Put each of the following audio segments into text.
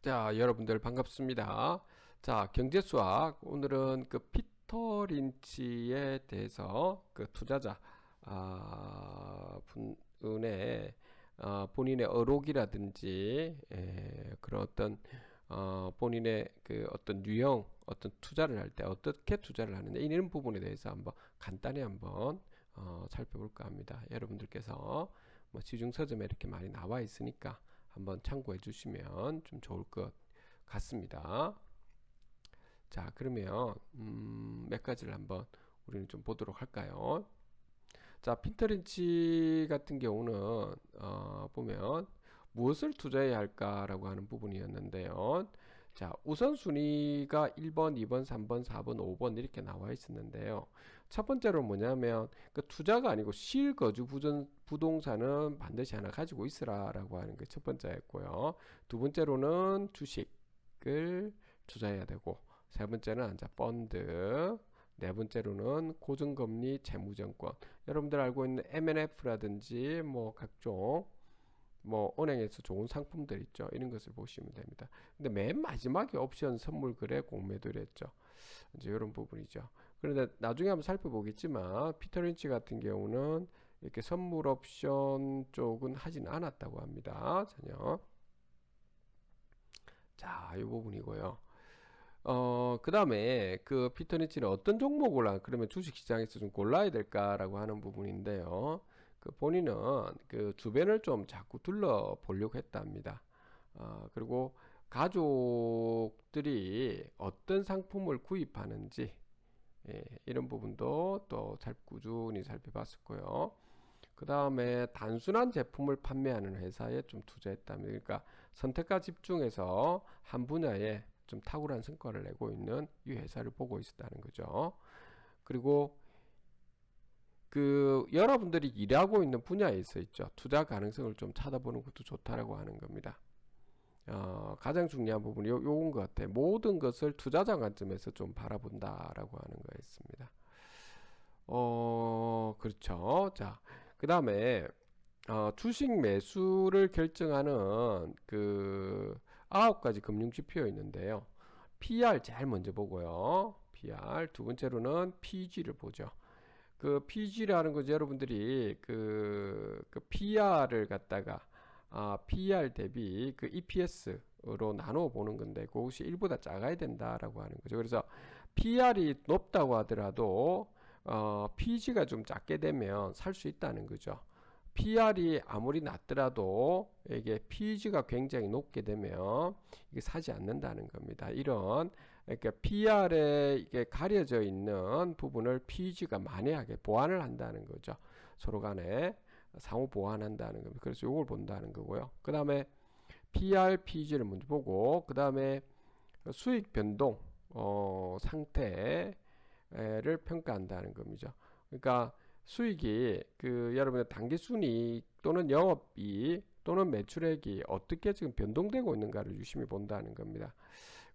자, 여러분들 반갑습니다. 자, 경제수학 오늘은 그 피터 린치에 대해서 그 투자자 아, 분의 아, 본인의 어록이라든지 에, 그런 어떤 어, 본인의 그 어떤 유형, 어떤 투자를 할 때 어떻게 투자를 하느냐 이런 부분에 대해서 한번 간단히 한번 어, 살펴볼까 합니다. 여러분들께서 뭐 시중 서점에 이렇게 많이 나와 있으니까 한번 참고해 주시면 좀 좋을 것 같습니다. 자, 그러면 음, 몇 가지를 한번 우리는 좀 보도록 할까요? 자, 핀터린치 같은 경우는 어, 보면 무엇을 투자해야 할까라고 하는 부분이었는데요. 자, 우선순위가 1번, 2번, 3번, 4번, 5번 이렇게 나와 있었는데요. 첫 번째로 뭐냐면 그 투자가 아니고 실거주 부전, 부동산은 반드시 하나 가지고 있으라라고 하는 게 첫 번째였고요. 두 번째로는 주식을 투자해야 되고 세 번째는 이제 펀드 네 번째로는 고정금리 채무증권 여러분들 알고 있는 MNF라든지 뭐 각종 뭐 은행에서 좋은 상품들 있죠. 이런 것을 보시면 됩니다. 근데 맨 마지막에 옵션 선물 거래 공매도를 했죠. 이제 이런 부분이죠. 그런데 나중에 한번 살펴보겠지만 피터 린치 같은 경우는 이렇게 선물 옵션 쪽은 하진 않았다고 합니다. 전혀. 자, 이 부분이고요. 어, 그 다음에 그 피터 린치는 어떤 종목을 그러면 주식 시장에서 좀 골라야 될까라고 하는 부분인데요. 그 본인은 그 주변을 좀 자꾸 둘러 보려고 했답니다. 어, 그리고 가족들이 어떤 상품을 구입하는지 예, 이런 부분도 또 잘 꾸준히 살펴봤었고요. 그 다음에 단순한 제품을 판매하는 회사에 좀 투자했답니다. 그러니까 선택과 집중해서 한 분야에 좀 탁월한 성과를 내고 있는 이 회사를 보고 있었다는 거죠. 그리고 그 여러분들이 일하고 있는 분야에 있어 있죠. 투자 가능성을 좀 찾아보는 것도 좋다라고 하는 겁니다. 어, 가장 중요한 부분이 요, 요건 것 같아요. 모든 것을 투자자 관점에서 좀 바라본다라고 하는 거였습니다. 어, 그렇죠. 자, 그 다음에 어, 주식 매수를 결정하는 그 아홉 가지 금융 지표 있는데요. PR 제일 먼저 보고요. PR 두 번째로는 PG를 보죠. 그 PG라는 거죠. 여러분들이 그, 그 PR을 갖다가 아, PR 대비 그 EPS로 나누어 보는 건데 그것이 1보다 작아야 된다라고 하는 거죠. 그래서 PR이 높다고 하더라도 어, PG가 좀 작게 되면 살 수 있다는 거죠. PR이 아무리 낮더라도 이게 PG가 굉장히 높게 되면 이게 사지 않는다는 겁니다. 이런 그러니까 PR에 이게 가려져 있는 부분을 PG가 만회하게 보완을 한다는 거죠. 서로 간에 상호 보완한다는 겁니다. 그래서 이걸 본다는 거고요. 그 다음에 PR, PG를 먼저 보고 그 다음에 수익 변동 어, 상태를 평가한다는 겁니다. 그러니까 수익이 그 여러분의 단기 순위 또는 영업이 또는 매출액이 어떻게 지금 변동되고 있는가를 유심히 본다는 겁니다.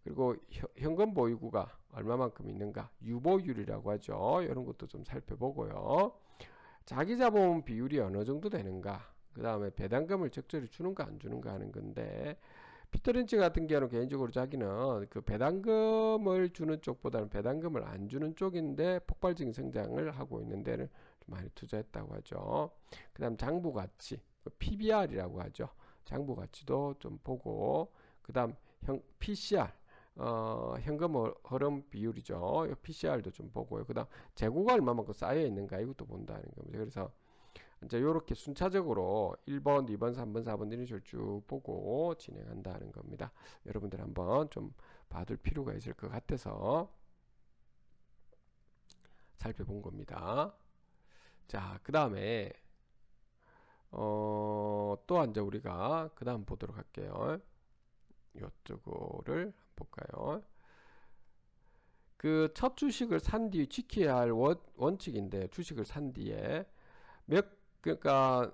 그리고 현금 보유구가 얼마만큼 있는가 유보율이라고 하죠. 이런 것도 좀 살펴보고요. 자기 자본 비율이 어느 정도 되는가 그 다음에 배당금을 적절히 주는가 안 주는가 하는 건데 피터린치 같은 경우는 개인적으로 자기는 그 배당금을 주는 쪽보다는 배당금을 안 주는 쪽인데 폭발적인 성장을 하고 있는 데를 많이 투자했다고 하죠. 그 다음 장부 가치, 그 PBR이라고 하죠. 장부 가치도 좀 보고, 그 다음 PCR, 어, 현금 흐름 비율이죠. PCR도 좀 보고요. 그 다음 재고가 얼마만큼 쌓여 있는가 이것도 본다는 겁니다. 그래서 이제 이렇게 순차적으로 1번, 2번, 3번, 4번 이런 쭉 보고 진행한다는 겁니다. 여러분들 한번 좀 봐둘 필요가 있을 것 같아서 살펴본 겁니다. 자, 그 다음에 어, 또 이제 우리가 그 다음 보도록 할게요. 이쪽을 볼까요? 그 첫 주식을 산 뒤 지켜야 할 원, 원칙인데 주식을 산 뒤에 몇 그러니까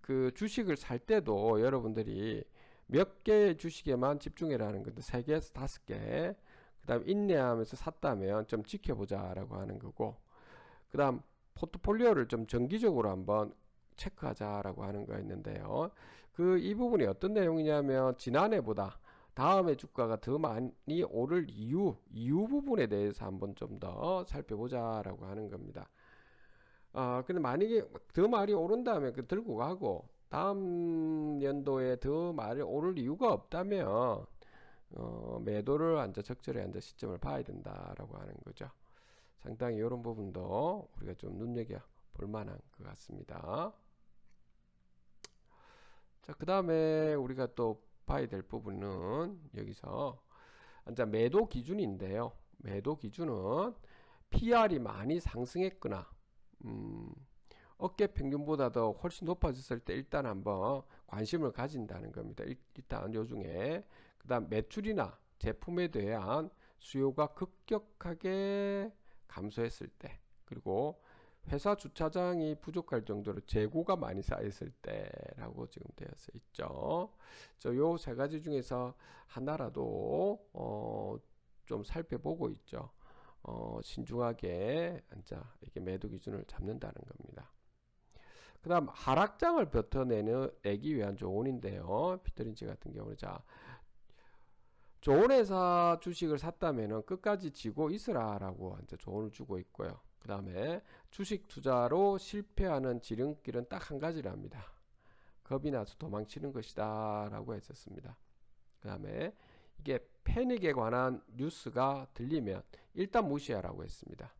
그 주식을 살 때도 여러분들이 몇 개의 주식에만 집중해라는 건데 세 개에서 다섯 개. 그다음 인내하면서 샀다면 좀 지켜보자라고 하는 거고. 그다음 포트폴리오를 좀 정기적으로 한번 체크하자라고 하는 거 있는데요. 그 이 부분이 어떤 내용이냐면 지난해보다 다음에 주가가 더 많이 오를 이유, 이유 부분에 대해서 한번 좀 더 살펴보자라고 하는 겁니다. 아, 근데 만약에 더 많이 오른다면 그 들고 가고 다음 연도에 더 많이 오를 이유가 없다면 어, 매도를 앉아 적절히 앉아 시점을 봐야 된다라고 하는 거죠. 상당히 이런 부분도 우리가 좀 눈여겨 볼 만한 것 같습니다. 자, 그 다음에 우리가 또 봐야 될 부분은 여기서 이제 매도 기준인데요. 매도 기준은 PR이 많이 상승했거나 음, 어깨 평균보다 더 훨씬 높아졌을 때 일단 한번 관심을 가진다는 겁니다. 일, 일단 요 중에 그 다음 매출이나 제품에 대한 수요가 급격하게 감소했을 때 그리고 회사 주차장이 부족할 정도로 재고가 많이 쌓였을 때라고 지금 되어서 있죠. 저요 세 가지 중에서 하나라도 어, 좀 살펴보고 있죠. 어, 신중하게 앉아 이렇게 매도 기준을 잡는다는 겁니다. 그 다음 하락장을 버텨내기 위한 조언인데요. 피터린치 같은 경우는 자 좋은 회사 주식을 샀다면은 끝까지 지고 있으라라고 이제 조언을 주고 있고요. 그 다음에 주식 투자로 실패하는 지름길은 딱 한 가지랍니다. 겁이 나서 도망치는 것이다 라고 했었습니다. 그 다음에 이게 패닉에 관한 뉴스가 들리면 일단 무시하라고 했습니다.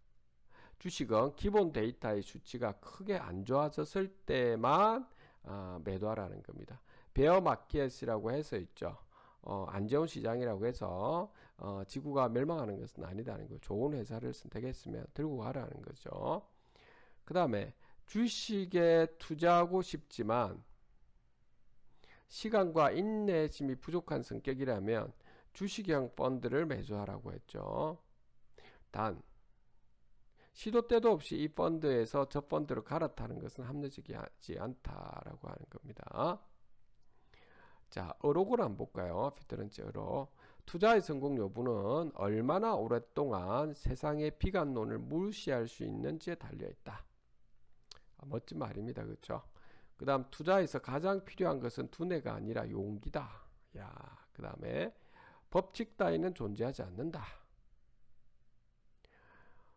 주식은 기본 데이터의 수치가 크게 안 좋아졌을 때만 아, 매도하라는 겁니다. 베어 마켓이라고 해서 있죠. 어, 안 좋은 시장이라고 해서 어, 지구가 멸망하는 것은 아니다는 거. 좋은 회사를 선택했으면 들고 가라는 거죠. 그 다음에 주식에 투자하고 싶지만 시간과 인내심이 부족한 성격이라면 주식형 펀드를 매수하라고 했죠. 단 시도 때도 없이 이 펀드에서 저 펀드로 갈아타는 것은 합리적이지 않다라고 하는 겁니다. 자, 어록을 한번 볼까요? 피터런치 어록. 투자의 성공 여부는 얼마나 오랫동안 세상의 비관론을 무시할 수 있는지에 달려 있다. 아, 멋진 말입니다. 그렇죠? 그 다음 투자에서 가장 필요한 것은 두뇌가 아니라 용기다. 야, 그 다음에 법칙 따위는 존재하지 않는다.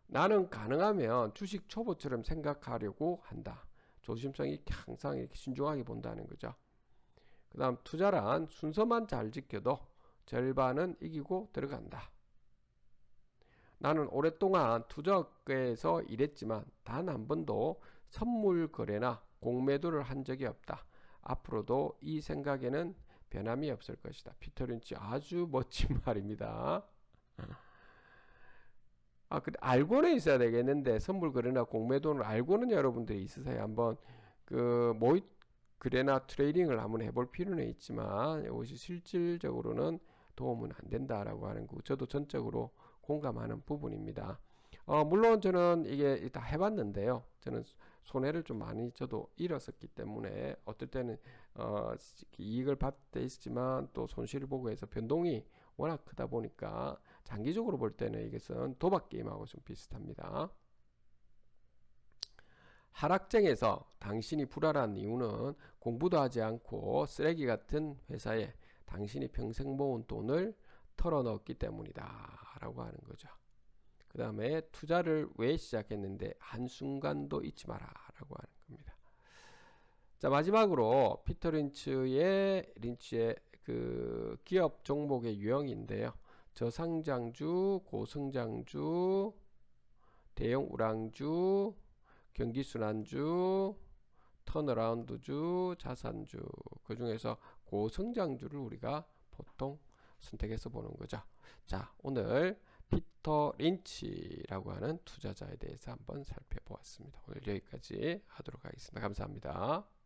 나는 가능하면 주식 초보처럼 생각하려고 한다. 조심성이 항상 이렇게 신중하게 본다는 거죠. 그 다음 투자란 순서만 잘 지켜도 절반은 이기고 들어간다. 나는 오랫동안 투자업계에서 일했지만 단 한 번도 선물 거래나 공매도를 한 적이 없다. 앞으로도 이 생각에는 변함이 없을 것이다. 피터 린치 아주 멋진 말입니다. 아, 근데 알고는 있어야 되겠는데 선물 거래나 공매도를 알고는 여러분들이 있으세요. 한번 그 모의 그래나 트레이딩을 한번 해볼 필요는 있지만 이것이 실질적으로는 도움은 안 된다라고 하는 거 저도 전적으로 공감하는 부분입니다. 어, 물론 저는 이게 다 해봤는데요. 저는 손해를 좀 많이 저도 잃었었기 때문에 어떨 때는 어, 이익을 받때 있지만 또 손실을 보고 해서 변동이 워낙 크다 보니까 장기적으로 볼 때는 이것은 도박 게임하고 좀 비슷합니다. 하락장에서 당신이 불안한 이유는 공부도 하지 않고 쓰레기 같은 회사에 당신이 평생 모은 돈을 털어넣었기 때문이다 라고 하는 거죠. 그 다음에 투자를 왜 시작했는데 한순간도 잊지 마라 라고 하는 겁니다. 자 마지막으로 피터 린츠의 린츠의 그 기업 종목의 유형인데요. 저상장주, 고성장주, 대형 우량주, 경기순환주, 턴어라운드주, 자산주 그 중에서 고성장주를 우리가 보통 선택해서 보는 거죠. 자, 오늘 피터 린치라고 하는 투자자에 대해서 한번 살펴보았습니다. 오늘 여기까지 하도록 하겠습니다. 감사합니다.